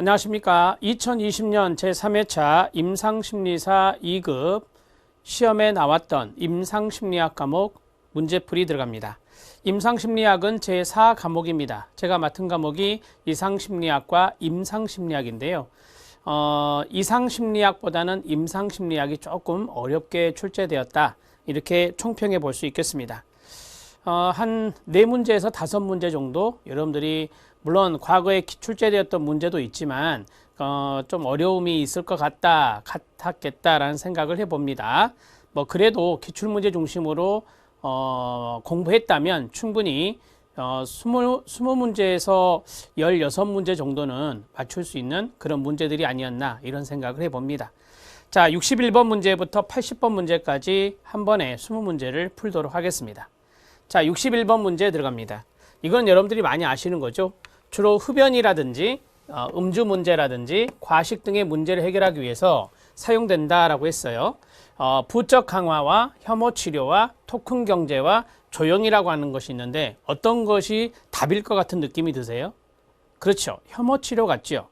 안녕하십니까. 2020년 제3회차 임상심리사 2급 시험에 나왔던 임상심리학 과목 문제풀이 들어갑니다. 임상심리학은 제4 과목입니다. 제가 맡은 과목이 이상심리학과 임상심리학인데요. 어, 이상심리학보다는 임상심리학이 조금 어렵게 출제되었다. 이렇게 총평해 볼 수 있겠습니다. 어, 한 네 문제에서 다섯 문제 정도 여러분들이 물론 과거에 기- 출제되었던 문제도 있지만 어, 좀 어려움이 있을 것 같다 같았겠다라는 생각을 해봅니다. 뭐 그래도 기출 문제 중심으로 어, 공부했다면 충분히 어, 20, 20문제에서 16문제 정도는 맞출 수 있는 그런 문제들이 아니었나 이런 생각을 해봅니다. 자, 61번 문제부터 80번 문제까지 한 번에 20문제를 풀도록 하겠습니다. 자, 61번 문제 들어갑니다. 이건 여러분들이 많이 아시는 거죠. 주로 흡연이라든지 어, 음주 문제라든지 과식 등의 문제를 해결하기 위해서 사용된다라고 했어요. 어, 부적 강화와 혐오 치료와 토큰 경제와 조형이라고 하는 것이 있는데 어떤 것이 답일 것 같은 느낌이 드세요? 그렇죠. 혐오 치료 같죠.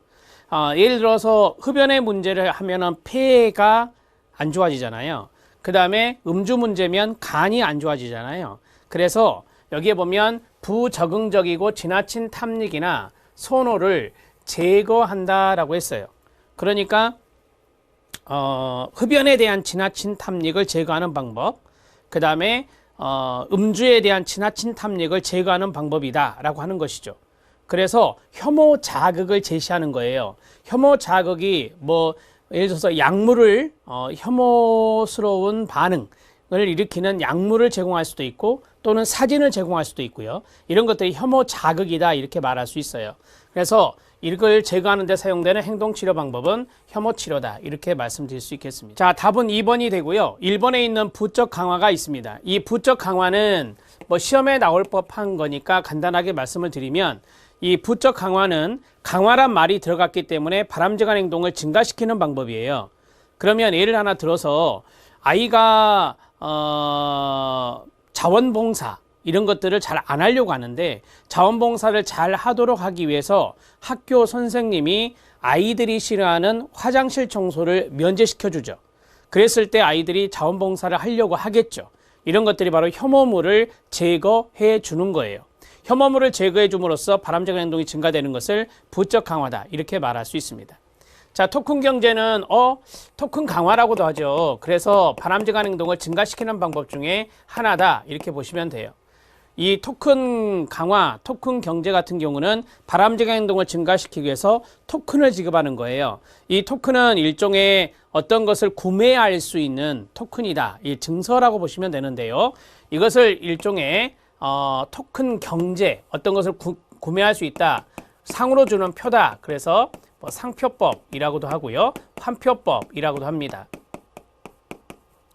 어, 예를 들어서 흡연의 문제를 하면은 폐가 안 좋아지잖아요. 그 다음에 음주 문제면 간이 안 좋아지잖아요. 그래서 여기에 보면 부적응적이고 지나친 탐닉이나 선호를 제거한다라고 했어요. 그러니까 어, 흡연에 대한 지나친 탐닉을 제거하는 방법, 그 다음에 어, 음주에 대한 지나친 탐닉을 제거하는 방법이다라고 하는 것이죠. 그래서 혐오 자극을 제시하는 거예요. 혐오 자극이 뭐 예를 들어서 약물을 어, 혐오스러운 반응 을 일으키는 약물을 제공할 수도 있고 또는 사진을 제공할 수도 있고요. 이런 것들이 혐오 자극이다 이렇게 말할 수 있어요. 그래서 이걸 제거하는 데 사용되는 행동 치료 방법은 혐오 치료다 이렇게 말씀드릴 수 있겠습니다. 자, 답은 2번이 되고요. 1번에 있는 부적 강화가 있습니다. 이 부적 강화는 뭐 시험에 나올 법한 거니까 간단하게 말씀을 드리면 이 부적 강화는 강화란 말이 들어갔기 때문에 바람직한 행동을 증가시키는 방법이에요. 그러면 예를 하나 들어서 아이가 어, 자원봉사 이런 것들을 잘 안 하려고 하는데 자원봉사를 잘 하도록 하기 위해서 학교 선생님이 아이들이 싫어하는 화장실 청소를 면제시켜 주죠. 그랬을 때 아이들이 자원봉사를 하려고 하겠죠. 이런 것들이 바로 혐오물을 제거해 주는 거예요. 혐오물을 제거해 줌으로써 바람직한 행동이 증가되는 것을 부적 강화다 이렇게 말할 수 있습니다. 자, 토큰 경제는 어 토큰 강화라고도 하죠. 그래서 바람직한 행동을 증가시키는 방법 중에 하나다 이렇게 보시면 돼요. 이 토큰 강화, 토큰 경제 같은 경우는 바람직한 행동을 증가시키기 위해서 토큰을 지급하는 거예요. 이 토큰은 일종의 어떤 것을 구매할 수 있는 토큰이다. 이 증서라고 보시면 되는데요. 이것을 일종의 어, 토큰 경제, 어떤 것을 구, 구매할 수 있다. 상으로 주는 표다. 그래서 뭐 상표법이라고도 하고요. 환표법이라고도 합니다.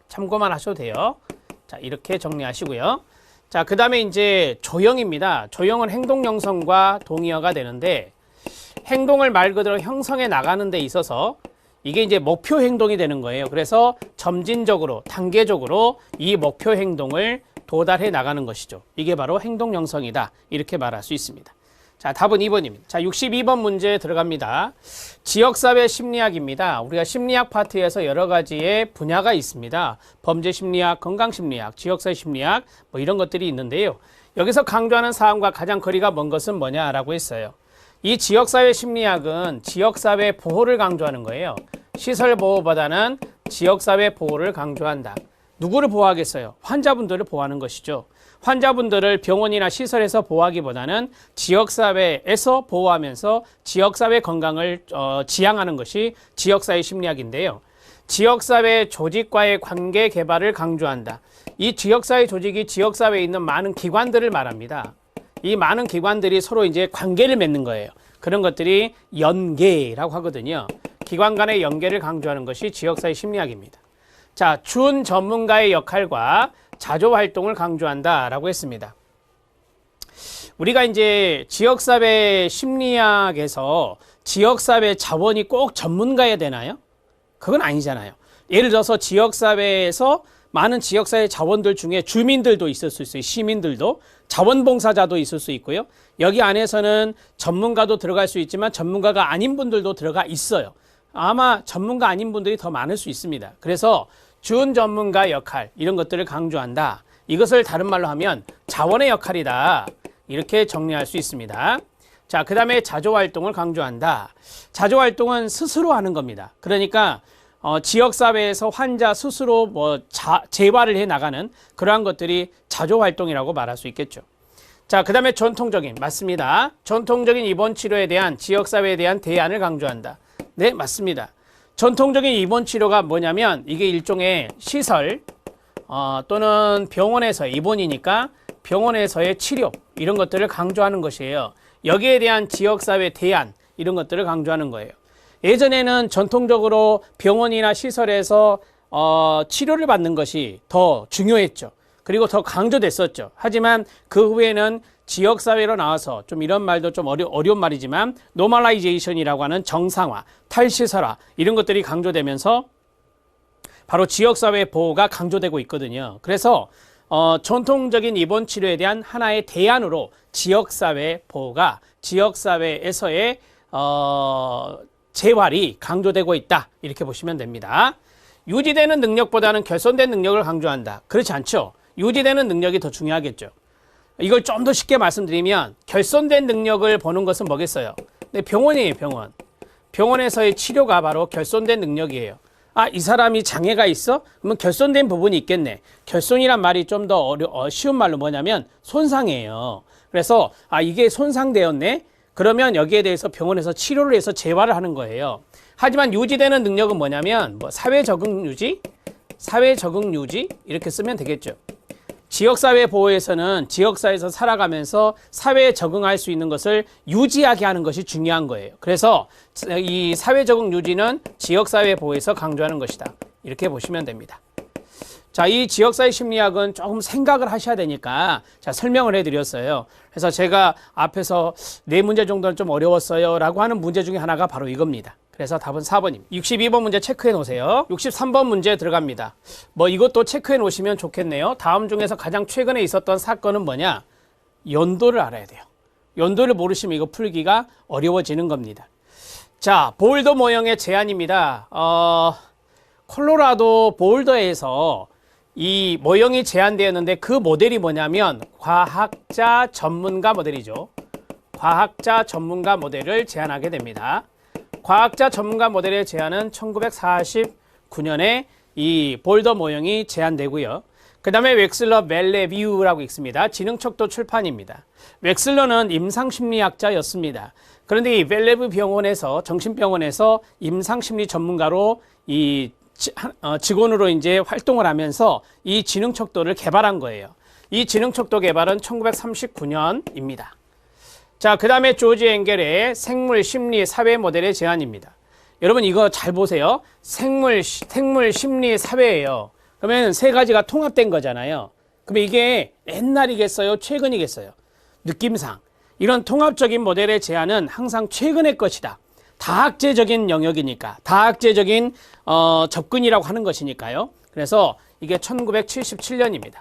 참고만 하셔도 돼요. 자, 이렇게 정리하시고요. 자, 그 다음에 이제 조형입니다. 조형은 행동 형성과 동의어가 되는데 행동을 말 그대로 형성해 나가는 데 있어서 이게 이제 목표 행동이 되는 거예요. 그래서 점진적으로, 단계적으로 이 목표 행동을 도달해 나가는 것이죠. 이게 바로 행동 형성이다. 이렇게 말할 수 있습니다. 자, 답은 2번입니다. 자, 62번 문제 들어갑니다. 지역사회 심리학입니다. 우리가 심리학 파트에서 여러 가지의 분야가 있습니다. 범죄 심리학, 건강 심리학, 지역사회 심리학, 뭐 이런 것들이 있는데요. 여기서 강조하는 사항과 가장 거리가 먼 것은 뭐냐라고 했어요. 이 지역사회 심리학은 지역사회 보호를 강조하는 거예요. 시설 보호보다는 지역사회 보호를 강조한다. 누구를 보호하겠어요? 환자분들을 보호하는 것이죠. 환자분들을 병원이나 시설에서 보호하기보다는 지역사회에서 보호하면서 지역사회 건강을 어, 지향하는 것이 지역사회 심리학인데요. 지역사회 조직과의 관계 개발을 강조한다. 이 지역사회 조직이 지역사회에 있는 많은 기관들을 말합니다. 이 많은 기관들이 서로 이제 관계를 맺는 거예요. 그런 것들이 연계라고 하거든요. 기관 간의 연계를 강조하는 것이 지역사회 심리학입니다. 자, 준 전문가의 역할과 자조 활동을 강조한다라고 했습니다. 우리가 이제 지역사회 심리학에서 지역사회 자원이 꼭 전문가야 되나요? 그건 아니잖아요. 예를 들어서 지역사회에서 많은 지역사회 자원들 중에 주민들도 있을 수 있어요. 시민들도. 자원봉사자도 있을 수 있고요. 여기 안에서는 전문가도 들어갈 수 있지만 전문가가 아닌 분들도 들어가 있어요. 아마 전문가 아닌 분들이 더 많을 수 있습니다. 그래서 준 전문가 역할 이런 것들을 강조한다. 이것을 다른 말로 하면 자원의 역할이다. 이렇게 정리할 수 있습니다. 자, 그 다음에 자조 활동을 강조한다. 자조 활동은 스스로 하는 겁니다. 그러니까 어, 지역 사회에서 환자 스스로 뭐 자, 재활을 해 나가는 그러한 것들이 자조 활동이라고 말할 수 있겠죠. 자, 그 다음에 전통적인 맞습니다. 전통적인 입원 치료에 대한 지역 사회에 대한 대안을 강조한다. 네, 맞습니다. 전통적인 입원 치료가 뭐냐면 이게 일종의 시설 어, 또는 병원에서 입원이니까 병원에서의 치료 이런 것들을 강조하는 것이에요. 여기에 대한 지역사회 대안 이런 것들을 강조하는 거예요. 예전에는 전통적으로 병원이나 시설에서 어, 치료를 받는 것이 더 중요했죠. 그리고 더 강조됐었죠. 하지만 그 후에는 지역사회로 나와서 좀 이런 말도 좀 어려, 어려운 말이지만 노멀라이제이션이라고 하는 정상화, 탈시설화 이런 것들이 강조되면서 바로 지역사회 보호가 강조되고 있거든요. 그래서 어, 전통적인 입원 치료에 대한 하나의 대안으로 지역사회 보호가 지역사회에서의 어, 재활이 강조되고 있다. 이렇게 보시면 됩니다. 유지되는 능력보다는 개선된 능력을 강조한다. 그렇지 않죠. 유지되는 능력이 더 중요하겠죠. 이걸 좀 더 쉽게 말씀드리면 결손된 능력을 보는 것은 뭐겠어요? 네, 병원이에요, 병원. 병원에서의 치료가 바로 결손된 능력이에요. 아, 이 사람이 장애가 있어? 그러면 결손된 부분이 있겠네. 결손이란 말이 좀 더 어려, 어, 쉬운 말로 뭐냐면 손상이에요. 그래서 아, 이게 손상되었네? 그러면 여기에 대해서 병원에서 치료를 해서 재활을 하는 거예요. 하지만 유지되는 능력은 뭐냐면 뭐 사회 적응 유지, 사회 적응 유지 이렇게 쓰면 되겠죠. 지역사회 보호에서는 지역사회에서 살아가면서 사회에 적응할 수 있는 것을 유지하게 하는 것이 중요한 거예요. 그래서 이 사회 적응 유지는 지역사회 보호에서 강조하는 것이다. 이렇게 보시면 됩니다. 자, 이 지역사회 심리학은 조금 생각을 하셔야 되니까 자, 설명을 해드렸어요. 그래서 제가 앞에서 네 문제 정도는 좀 어려웠어요. 라고 하는 문제 중에 하나가 바로 이겁니다. 그래서 답은 4번입니다. 62번 문제 체크해 놓으세요. 63번 문제 들어갑니다. 뭐 이것도 체크해 놓으시면 좋겠네요. 다음 중에서 가장 최근에 있었던 사건은 뭐냐? 연도를 알아야 돼요. 연도를 모르시면 이거 풀기가 어려워지는 겁니다. 자, 볼더 모형의 제안입니다. 어, 콜로라도 볼더에서 이 모형이 제안되었는데 그 모델이 뭐냐면 과학자 전문가 모델이죠. 과학자 전문가 모델을 제안하게 됩니다. 과학자 전문가 모델의 제안은 1949년에 이 볼더 모형이 제안되고요. 그 다음에 웩슬러 멜레비우라고 있습니다. 지능척도 출판입니다. 웩슬러는 임상심리학자였습니다. 그런데 이 벨레브 병원에서 정신병원에서 임상심리 전문가로 이 어, 직원으로 이제 활동을 하면서 이 지능 척도를 개발한 거예요. 이 지능 척도 개발은 1939년입니다. 자, 그 다음에 조지 앵겔의 생물 심리 사회 모델의 제안입니다. 여러분 이거 잘 보세요. 생물 생물 심리 사회예요. 그러면 세 가지가 통합된 거잖아요. 그럼 이게 옛날이겠어요? 최근이겠어요? 느낌상 이런 통합적인 모델의 제안은 항상 최근의 것이다. 다학제적인 영역이니까 다학제적인 어, 접근이라고 하는 것이니까요. 그래서 이게 1977년입니다.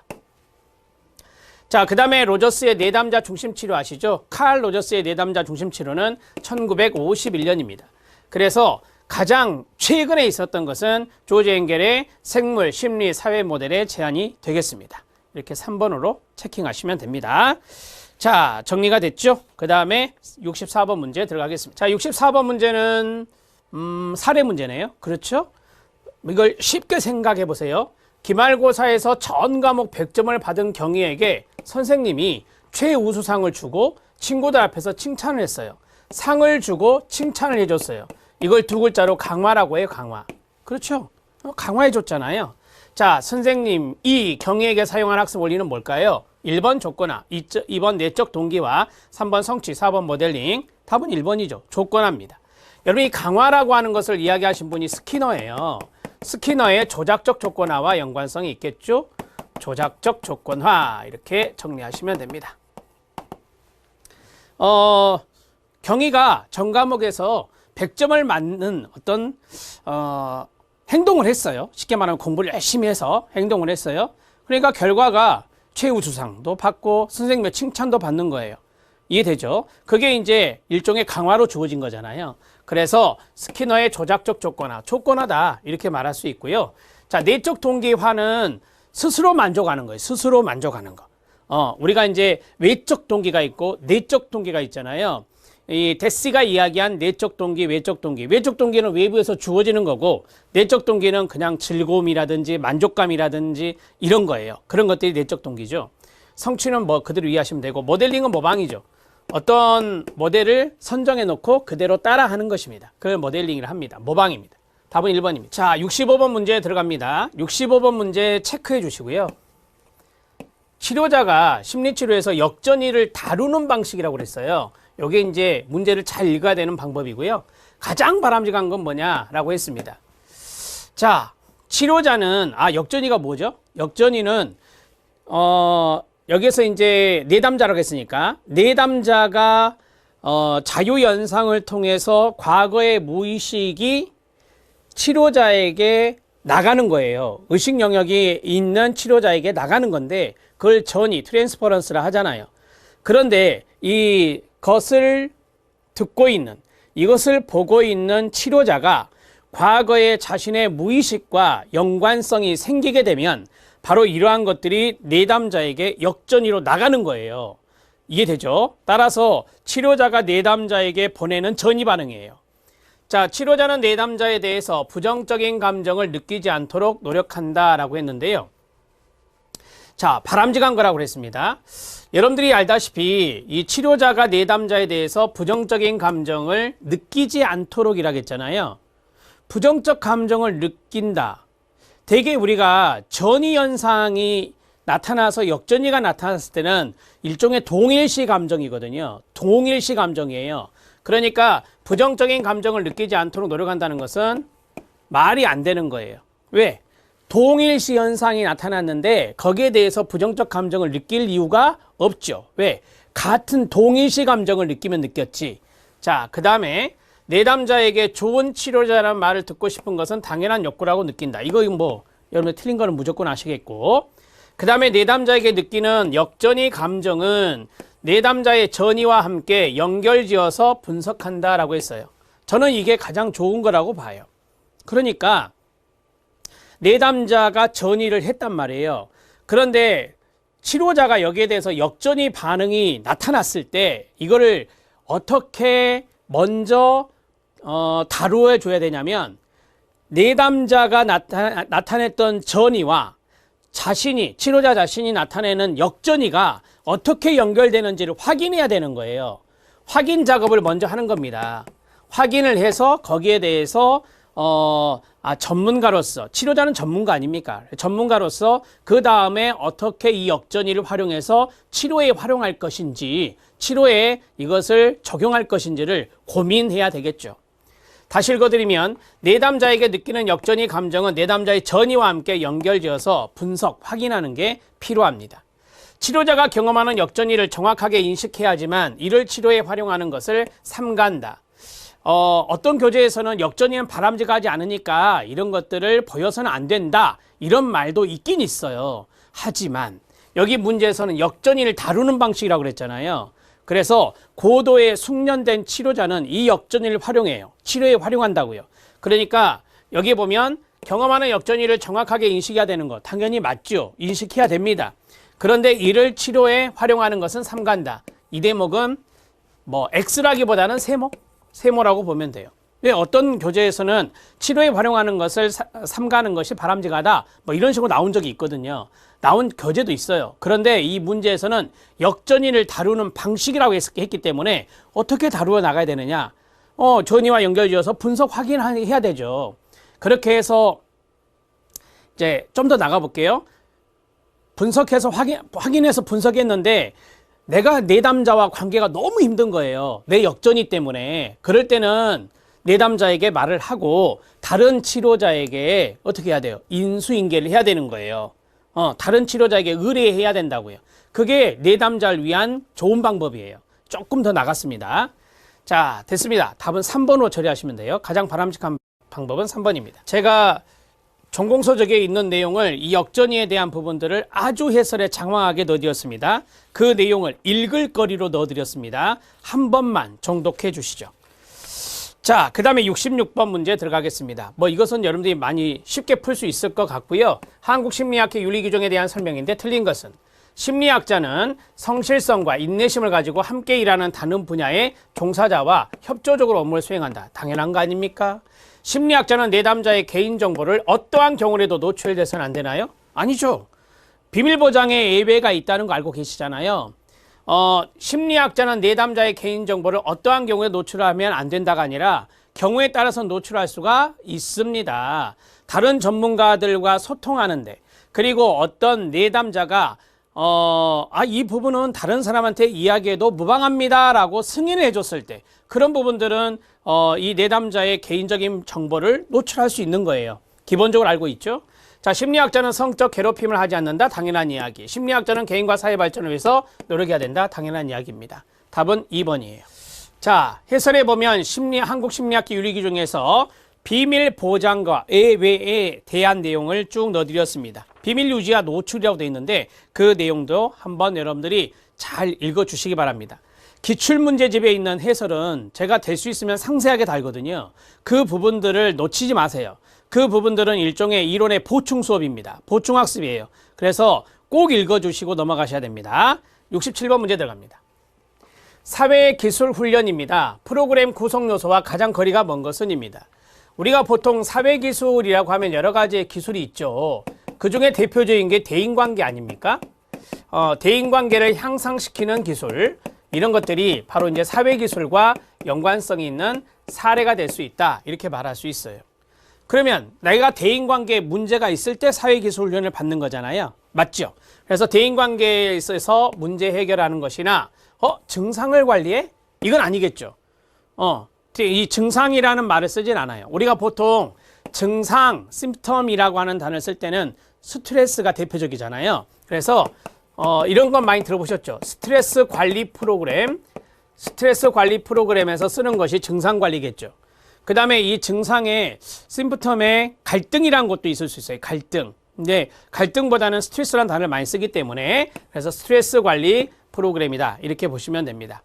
자, 그 다음에 로저스의 내담자 중심 치료 아시죠? 칼 로저스의 내담자 중심 치료는 1951년입니다. 그래서 가장 최근에 있었던 것은 조지 앵겔의 생물, 심리, 사회 모델의 제안이 되겠습니다. 이렇게 3번으로 체킹하시면 됩니다. 자, 정리가 됐죠? 그 다음에 64번 문제 들어가겠습니다. 자, 64번 문제는, 음, 사례 문제네요. 그렇죠? 이걸 쉽게 생각해 보세요. 기말고사에서 전 과목 100점을 받은 경희에게 선생님이 최우수상을 주고 친구들 앞에서 칭찬을 했어요. 상을 주고 칭찬을 해줬어요. 이걸 두 글자로 강화라고 해요, 강화. 그렇죠? 어, 강화해줬잖아요. 자, 선생님, 이 경희에게 사용한 학습 원리는 뭘까요? 1번 조건화, 2번 내적 동기화, 3번 성취, 4번 모델링. 답은 1번이죠. 조건화입니다. 여러분, 이 강화라고 하는 것을 이야기하신 분이 스키너예요. 스키너의 조작적 조건화와 연관성이 있겠죠. 조작적 조건화 이렇게 정리하시면 됩니다. 어, 경희가 전 과목에서 100점을 맞는 어떤 어, 행동을 했어요. 쉽게 말하면 공부를 열심히 해서 행동을 했어요. 그러니까 결과가 최우 수상도 받고 선생님의 칭찬도 받는 거예요. 이해되죠? 그게 이제 일종의 강화로 주어진 거잖아요. 그래서 스키너의 조작적 조건화, 조건화다 이렇게 말할 수 있고요. 자, 내적 동기화는 스스로 만족하는 거예요. 스스로 만족하는 거. 어, 우리가 이제 외적 동기가 있고 내적 동기가 있잖아요. 이 데스가 이야기한 내적 동기, 외적 동기. 외적 동기는 외부에서 주어지는 거고 내적 동기는 그냥 즐거움이라든지 만족감이라든지 이런 거예요. 그런 것들이 내적 동기죠. 성취는 뭐 그대로 이해하시면 되고 모델링은 모방이죠. 어떤 모델을 선정해 놓고 그대로 따라 하는 것입니다. 그걸 모델링이라 합니다. 모방입니다. 답은 1번입니다. 자, 65번 문제 들어갑니다. 65번 문제 체크해 주시고요. 치료자가 심리치료에서 역전이를 다루는 방식이라고 그랬어요. 이게 이제 문제를 잘 읽어야 되는 방법이고요. 가장 바람직한 건 뭐냐라고 했습니다. 자, 치료자는 아 역전이가 뭐죠? 역전이는 어 여기서 이제 내담자라고 했으니까 내담자가 어 자유 연상을 통해서 과거의 무의식이 치료자에게 나가는 거예요. 의식 영역이 있는 치료자에게 나가는 건데 그걸 전이 트랜스퍼런스라 하잖아요. 그런데 이 것을 듣고 있는 이것을 보고 있는 치료자가 과거에 자신의 무의식과 연관성이 생기게 되면 바로 이러한 것들이 내담자에게 역전이로 나가는 거예요. 이해되죠? 따라서 치료자가 내담자에게 보내는 전이 반응이에요. 자, 치료자는 내담자에 대해서 부정적인 감정을 느끼지 않도록 노력한다라고 했는데요. 자, 바람직한 거라고 그랬습니다. 여러분들이 알다시피 이 치료자가 내담자에 대해서 부정적인 감정을 느끼지 않도록 이라고 했잖아요. 부정적 감정을 느낀다. 대개 우리가 전이 현상이 나타나서 역전이가 나타났을 때는 일종의 동일시 감정이거든요. 동일시 감정이에요. 그러니까 부정적인 감정을 느끼지 않도록 노력한다는 것은 말이 안 되는 거예요. 왜? 동일시 현상이 나타났는데 거기에 대해서 부정적 감정을 느낄 이유가 없죠. 왜? 같은 동일시 감정을 느끼면 느꼈지. 자, 그 다음에 내담자에게 좋은 치료자라는 말을 듣고 싶은 것은 당연한 욕구라고 느낀다. 이거 뭐 여러분 틀린 거는 무조건 아시겠고. 그 다음에 내담자에게 느끼는 역전이 감정은 내담자의 전이와 함께 연결지어서 분석한다라고 했어요. 저는 이게 가장 좋은 거라고 봐요. 그러니까 내담자가 전이를 했단 말이에요. 그런데 치료자가 여기에 대해서 역전이 반응이 나타났을 때 이거를 어떻게 먼저 어, 다루어 줘야 되냐면 내담자가 나타, 나타냈던 전이와 자신이 치료자 자신이 나타내는 역전이가 어떻게 연결되는지를 확인해야 되는 거예요. 확인 작업을 먼저 하는 겁니다. 확인을 해서 거기에 대해서 어, 아, 전문가로서, 치료자는 전문가 아닙니까? 전문가로서 그 다음에 어떻게 이 역전이를 활용해서 치료에 활용할 것인지, 치료에 이것을 적용할 것인지를 고민해야 되겠죠. 다시 읽어드리면, 내담자에게 느끼는 역전이 감정은 내담자의 전이와 함께 연결지어서 분석, 확인하는 게 필요합니다. 치료자가 경험하는 역전이를 정확하게 인식해야 하지만 이를 치료에 활용하는 것을 삼간다. 어, 어떤 교재에서는 역전이는 바람직하지 않으니까 이런 것들을 보여서는 안 된다. 이런 말도 있긴 있어요. 하지만 여기 문제에서는 역전이를 다루는 방식이라고 그랬잖아요. 그래서 고도의 숙련된 치료자는 이 역전이를 활용해요. 치료에 활용한다고요. 그러니까 여기 보면 경험하는 역전이를 정확하게 인식해야 되는 거 당연히 맞죠. 인식해야 됩니다. 그런데 이를 치료에 활용하는 것은 삼간다. 이 대목은 뭐 X라기보다는 세모? 세모라고 보면 돼요. 왜 어떤 교재에서는 치료에 활용하는 것을 삼가는 것이 바람직하다 뭐 이런 식으로 나온 적이 있거든요. 나온 교재도 있어요. 그런데 이 문제에서는 역전이를 다루는 방식이라고 했기 때문에 어떻게 다루어 나가야 되느냐? 어, 전이와 연결지어서 분석 확인해야 되죠. 그렇게 해서 이제 좀 더 나가 볼게요. 분석해서 확인 확인해서 분석했는데 내가 내담자와 관계가 너무 힘든 거예요. 내 역전이 때문에. 그럴 때는 내담자에게 말을 하고 다른 치료자에게 어떻게 해야 돼요? 인수인계를 해야 되는 거예요. 어, 다른 치료자에게 의뢰해야 된다고요. 그게 내담자를 위한 좋은 방법이에요. 조금 더 나갔습니다. 자, 됐습니다. 답은 3번으로 처리하시면 돼요. 가장 바람직한 방법은 3번입니다. 제가 전공서적에 있는 내용을 이 역전이에 대한 부분들을 아주 해설에 장황하게 넣어드렸습니다. 그 내용을 읽을 거리로 넣어드렸습니다. 한 번만 정독해 주시죠. 자, 그 다음에 66번 문제 들어가겠습니다. 뭐 이것은 여러분들이 많이 쉽게 풀 수 있을 것 같고요. 한국심리학회 윤리규정에 대한 설명인데 틀린 것은 심리학자는 성실성과 인내심을 가지고 함께 일하는 다른 분야의 종사자와 협조적으로 업무를 수행한다. 당연한 거 아닙니까? 심리학자는 내담자의 개인정보를 어떠한 경우라도 노출돼서는 안 되나요? 아니죠. 비밀 보장에 예외가 있다는 거 알고 계시잖아요. 어, 심리학자는 내담자의 개인정보를 어떠한 경우에 노출하면 안 된다가 아니라 경우에 따라서 노출할 수가 있습니다. 다른 전문가들과 소통하는데 그리고 어떤 내담자가 어, 아, 이 부분은 다른 사람한테 이야기해도 무방합니다 라고 승인을 해줬을 때 그런 부분들은 어, 이 내담자의 개인적인 정보를 노출할 수 있는 거예요. 기본적으로 알고 있죠. 자, 심리학자는 성적 괴롭힘을 하지 않는다. 당연한 이야기. 심리학자는 개인과 사회 발전을 위해서 노력해야 된다. 당연한 이야기입니다. 답은 2번이에요. 자, 해설해 보면 심리 한국 심리학기 유리기 중에서 비밀 보장과 예외에 대한 내용을 쭉 넣어드렸습니다. 비밀 유지와 노출이라고 되어 있는데 그 내용도 한번 여러분들이 잘 읽어 주시기 바랍니다. 기출문제집에 있는 해설은 제가 될 수 있으면 상세하게 달거든요. 그 부분들을 놓치지 마세요. 그 부분들은 일종의 이론의 보충 수업입니다. 보충 학습이에요. 그래서 꼭 읽어주시고 넘어가셔야 됩니다. 67번 문제 들어갑니다. 사회기술 훈련입니다. 프로그램 구성 요소와 가장 거리가 먼 것은입니다. 우리가 보통 사회기술이라고 하면 여러 가지의 기술이 있죠. 그 중에 대표적인 게 대인관계 아닙니까? 어, 대인관계를 향상시키는 기술 이런 것들이 바로 이제 사회기술과 연관성이 있는 사례가 될 수 있다 이렇게 말할 수 있어요. 그러면 내가 대인관계에 문제가 있을 때 사회기술 훈련을 받는 거잖아요. 맞죠? 그래서 대인관계에 있어서 문제 해결하는 것이나 어 증상을 관리해? 이건 아니겠죠. 어, 이 증상이라는 말을 쓰진 않아요. 우리가 보통 증상, 심텀이라고 하는 단어를 쓸 때는 스트레스가 대표적이잖아요. 그래서 어, 이런 건 많이 들어보셨죠? 스트레스 관리 프로그램, 스트레스 관리 프로그램에서 쓰는 것이 증상 관리겠죠. 그 다음에 이 증상의 심프텀에 갈등이라는 것도 있을 수 있어요. 갈등. 근데 갈등보다는 스트레스라는 단어를 많이 쓰기 때문에 그래서 스트레스 관리 프로그램이다. 이렇게 보시면 됩니다.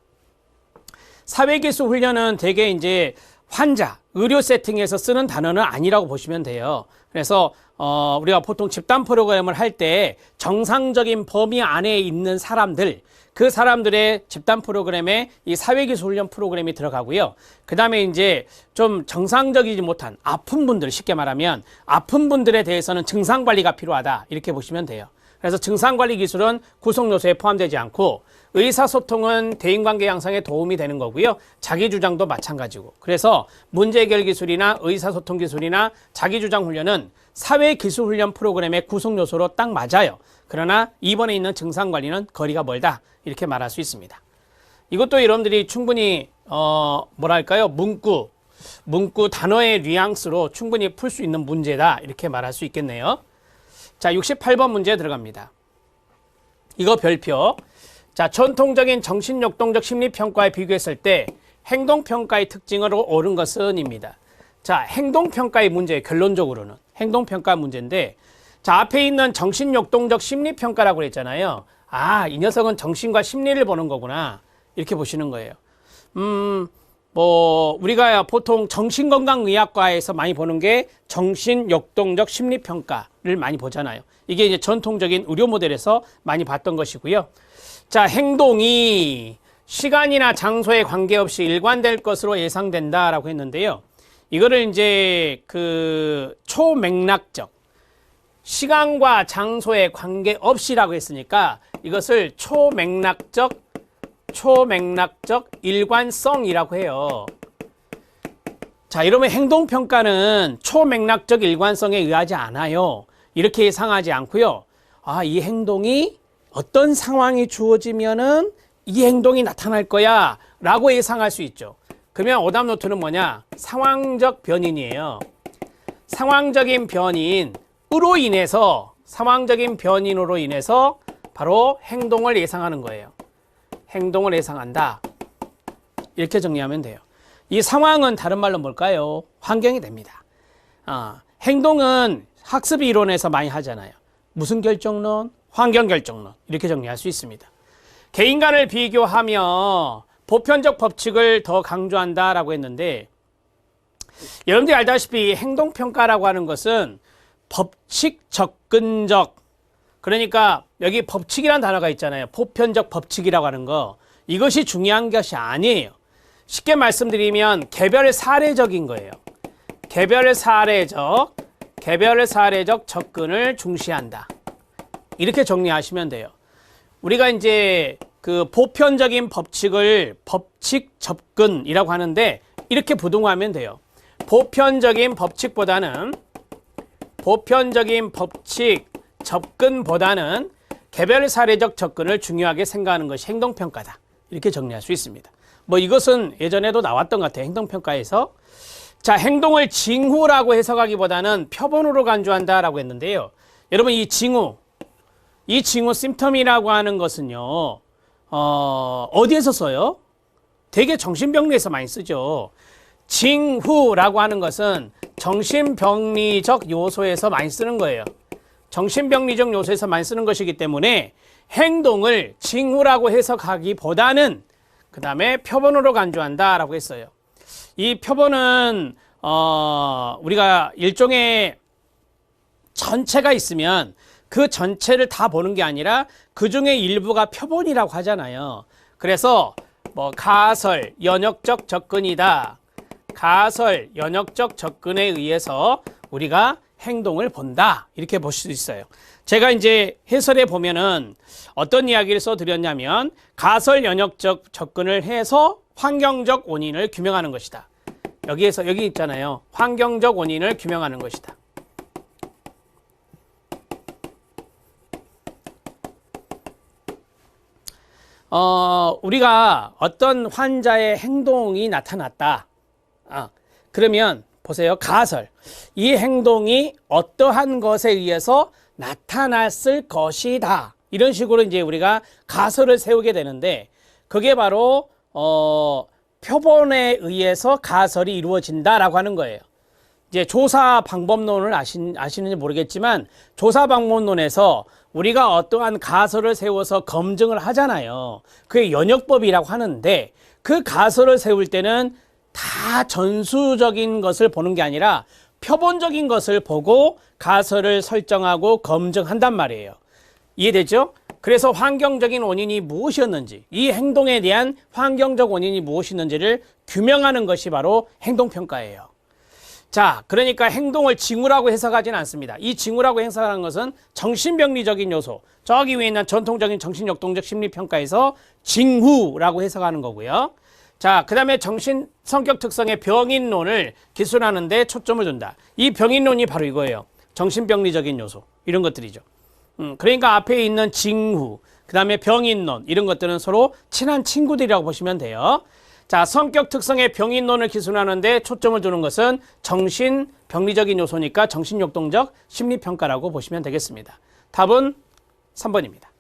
사회기술 훈련은 대개 이제 환자, 의료 세팅에서 쓰는 단어는 아니라고 보시면 돼요. 그래서 어, 우리가 보통 집단 프로그램을 할 때 정상적인 범위 안에 있는 사람들, 그 사람들의 집단 프로그램에 이 사회기술 훈련 프로그램이 들어가고요. 그 다음에 이제 좀 정상적이지 못한 아픈 분들, 쉽게 말하면 아픈 분들에 대해서는 증상 관리가 필요하다. 이렇게 보시면 돼요. 그래서 증상관리 기술은 구성 요소에 포함되지 않고 의사소통은 대인관계 양상에 도움이 되는 거고요. 자기주장도 마찬가지고. 그래서 문제 해결 기술이나 의사소통 기술이나 자기주장 훈련은 사회기술 훈련 프로그램의 구성 요소로 딱 맞아요. 그러나 이번에 있는 증상관리는 거리가 멀다. 이렇게 말할 수 있습니다. 이것도 여러분들이 충분히 어 뭐랄까요? 문구 문구 단어의 뉘앙스로 충분히 풀 수 있는 문제다. 이렇게 말할 수 있겠네요. 자, 68번 문제 들어갑니다. 이거 별표. 자, 전통적인 정신역동적 심리평가에 비교했을 때 행동평가의 특징으로 옳은 것은입니다. 자, 행동평가의 문제, 결론적으로는. 행동평가 문제인데, 자, 앞에 있는 정신역동적 심리평가라고 그랬잖아요. 아, 이 녀석은 정신과 심리를 보는 거구나. 이렇게 보시는 거예요. 음, 뭐 우리가 보통 정신건강의학과에서 많이 보는 게 정신역동적 심리평가를 많이 보잖아요. 이게 이제 전통적인 의료 모델에서 많이 봤던 것이고요. 자, 행동이 시간이나 장소에 관계없이 일관될 것으로 예상된다라고 했는데요. 이거를 이제 그 초맥락적 시간과 장소에 관계없이라고 했으니까 이것을 초맥락적 초맥락적 일관성이라고 해요. 자, 이러면 행동 평가는 초맥락적 일관성에 의하지 않아요. 이렇게 예상하지 않고요. 아, 이 행동이 어떤 상황이 주어지면은 이 행동이 나타날 거야 라고 예상할 수 있죠. 그러면 오답 노트는 뭐냐? 상황적 변인이에요. 상황적인 변인으로 인해서 상황적인 변인으로 인해서 바로 행동을 예상하는 거예요. 행동을 예상한다. 이렇게 정리하면 돼요. 이 상황은 다른 말로 뭘까요? 환경이 됩니다. 아, 행동은 학습 이론에서 많이 하잖아요. 무슨 결정론? 환경 결정론. 이렇게 정리할 수 있습니다. 개인 간을 비교하며 보편적 법칙을 더 강조한다라고 했는데 여러분들이 알다시피 행동평가라고 하는 것은 법칙 접근적 그러니까 여기 법칙이라는 단어가 있잖아요. 보편적 법칙이라고 하는 거 이것이 중요한 것이 아니에요. 쉽게 말씀드리면 개별 사례적인 거예요. 개별 사례적 개별 사례적 접근을 중시한다. 이렇게 정리하시면 돼요. 우리가 이제 그 보편적인 법칙을 법칙 접근이라고 하는데 이렇게 부동하면 돼요. 보편적인 법칙보다는 보편적인 법칙 접근보다는 개별 사례적 접근을 중요하게 생각하는 것이 행동평가다. 이렇게 정리할 수 있습니다. 뭐 이것은 예전에도 나왔던 것 같아요. 행동평가에서. 자, 행동을 징후라고 해석하기보다는 표본으로 간주한다라고 했는데요. 여러분 이 징후, 이 징후 심텀이라고 하는 것은요. 어, 어디에서 써요? 되게 정신병리에서 많이 쓰죠. 징후라고 하는 것은 정신병리적 요소에서 많이 쓰는 거예요. 정신병리적 요소에서 많이 쓰는 것이기 때문에 행동을 징후라고 해석하기보다는 그 다음에 표본으로 간주한다 라고 했어요. 이 표본은 어, 우리가 일종의 전체가 있으면 그 전체를 다 보는 게 아니라 그 중에 일부가 표본이라고 하잖아요. 그래서 뭐 가설, 연역적 접근이다. 가설, 연역적 접근에 의해서 우리가 행동을 본다. 이렇게 보실 수 있어요. 제가 이제 해설에 보면은 어떤 이야기를 써드렸냐면 가설 연역적 접근을 해서 환경적 원인을 규명하는 것이다. 여기에서 여기 있잖아요. 환경적 원인을 규명하는 것이다. 어, 우리가 어떤 환자의 행동이 나타났다. 아, 그러면 보세요. 가설. 이 행동이 어떠한 것에 의해서 나타났을 것이다. 이런 식으로 이제 우리가 가설을 세우게 되는데 그게 바로 어, 표본에 의해서 가설이 이루어진다라고 하는 거예요. 이제 조사 방법론을 아신, 아시는지 모르겠지만 조사 방법론에서 우리가 어떠한 가설을 세워서 검증을 하잖아요. 그게 연역법이라고 하는데 그 가설을 세울 때는 다 전수적인 것을 보는 게 아니라 표본적인 것을 보고 가설을 설정하고 검증한단 말이에요. 이해되죠? 그래서 환경적인 원인이 무엇이었는지, 이 행동에 대한 환경적 원인이 무엇이었는지를 규명하는 것이 바로 행동평가예요. 자, 그러니까 행동을 징후라고 해석하지는 않습니다. 이 징후라고 해석하는 것은 정신병리적인 요소, 저기 위에 있는 전통적인 정신역동적 심리평가에서 징후라고 해석하는 거고요. 자, 그 다음에 정신 성격 특성의 병인론을 기술하는데 초점을 둔다. 이 병인론이 바로 이거예요. 정신병리적인 요소, 이런 것들이죠. 음, 그러니까 앞에 있는 징후, 그 다음에 병인론, 이런 것들은 서로 친한 친구들이라고 보시면 돼요. 자, 성격 특성의 병인론을 기술하는데 초점을 두는 것은 정신 병리적인 요소니까 정신역동적 심리평가라고 보시면 되겠습니다. 답은 3번입니다.